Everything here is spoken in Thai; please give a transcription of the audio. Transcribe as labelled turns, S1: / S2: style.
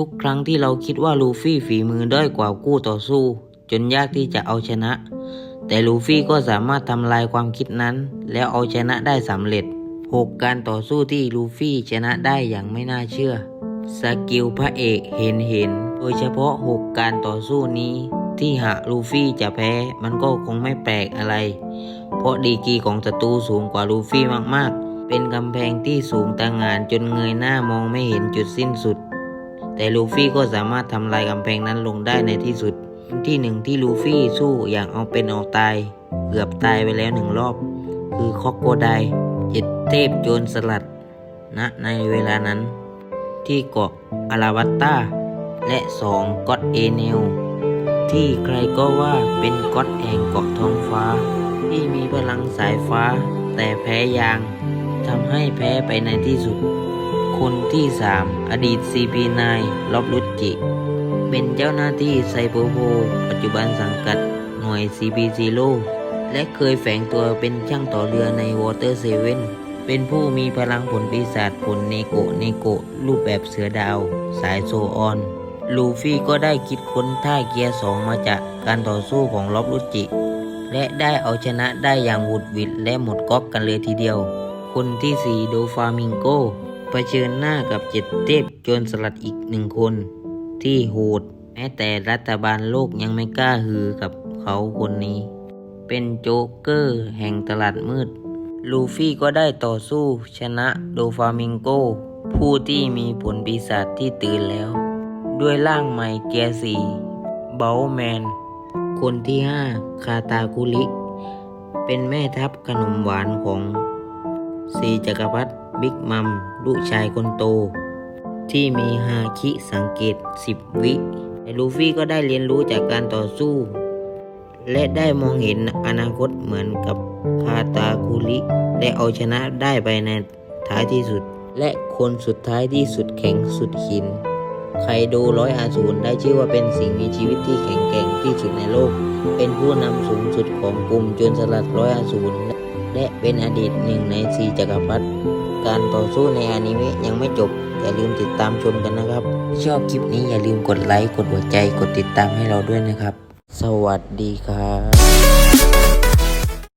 S1: ทุกครั้งที่เราคิดว่าลูฟี่ฝีมือด้อยกว่าคู่ต่อสู้ จนยากที่จะเอาชนะ แต่ลูฟี่ก็สามารถทำลายความคิดนั้น แล้วเอาชนะได้สำเร็จ 6 การต่อสู้ที่ลูฟี่ชนะได้อย่างไม่น่าเชื่อ สกิลพระเอกเห็นเห็น โดยเฉพาะ 6 การต่อสู้นี้ ที่หากลูฟี่จะแพ้มันก็คงไม่แปลกอะไร เพราะดีกีของศัตรูสูงกว่าลูฟี่มากๆ เป็นกำแพงที่สูงตางานจนเงยหน้ามองไม่เห็นจุดสิ้นสุด แต่ลูฟี่ก็สามารถทำลายกำแพงนั้นลงได้ในที่สุด ที่หนึ่งที่ลูฟี่สู้อย่างเอาเป็นเอาตาย เกือบตายไปแล้วหนึ่งรอบ คือคอกโกไดเจ็ดเทพโจรสลัดณในเวลานั้น ที่เกาะอาราวัตตาและสองก็อดเอเนลที่ใครก็ว่าเป็นก็อดแห่งเกาะท้องฟ้า ที่มีพลังสายฟ้าแต่แพ้ยางทำให้แพ้ไปในที่สุด คนที่ 3 อดีต CP9 ลอบลุจิ เป็นเจ้าหน้าที่ไซโบโพปัจจุบันสังกัดหน่วย CP0 และเคยแฝงตัวเป็นช่างต่อเรือใน Water 7เซเว่นเป็นผู้มีพลังผลปีศาจผลเนโกะเนโกะรูปแบบเสือดาว สายโซออน ลูฟี่ก็ได้คิดค้นท่าเกียร์สองมาจากการต่อสู้ของลอบลุจิ และได้เอาชนะได้อย่างหวุดหวิดและหมดก๊อกกันเลยทีเดียว คนที่สี่โดฟามิงโก เผชิญหน้ากับเจ็ดเทพโจรสลัดอีกหนึ่งคน ที่โหดแม้แต่รัฐบาลโลกยังไม่กล้าหือกับเขาคนนี้ เป็นโจ๊กเกอร์แห่งตลาดมืด ลูฟี่ก็ได้ต่อสู้ชนะโดฟามิงโก ผู้ที่มีผลปีศาจที่ตื่นแล้ว ด้วยร่างใหม่เกียร์สีเบลแมน คนที่ห้าคาตาคุริเป็นแม่ทัพขนมหวานของสีจักรพรรดิ บิ๊กมัมลูกชายคนโต ที่มีฮาคิสังเกต 10 วิแต่ลูฟี่ก็ได้เรียนรู้จากการต่อสู้ และได้มองเห็นอนาคตเหมือนกับคาตาคุริและเอาชนะได้ไปในท้ายที่สุด และคนสุดท้ายที่สุดแข็งสุดหิน ไคโดร้อยอาสูรได้ชื่อว่าเป็นสิ่งมีชีวิตที่แข็งแกร่งที่สุดในโลก เป็นผู้นำสูงสุดของกลุ่มโจรสลัดร้อยอาสูรและเป็นอดีตหนึ่งในสี่จักรพรรดิ การต่อสู้ในอนิเมะยังไม่จบ อย่าลืมติดตามชมกันนะครับ ชอบคลิปนี้อย่าลืมกดไลค์ กดหัวใจ กดติดตามให้เราด้วยนะครับ สวัสดีครับ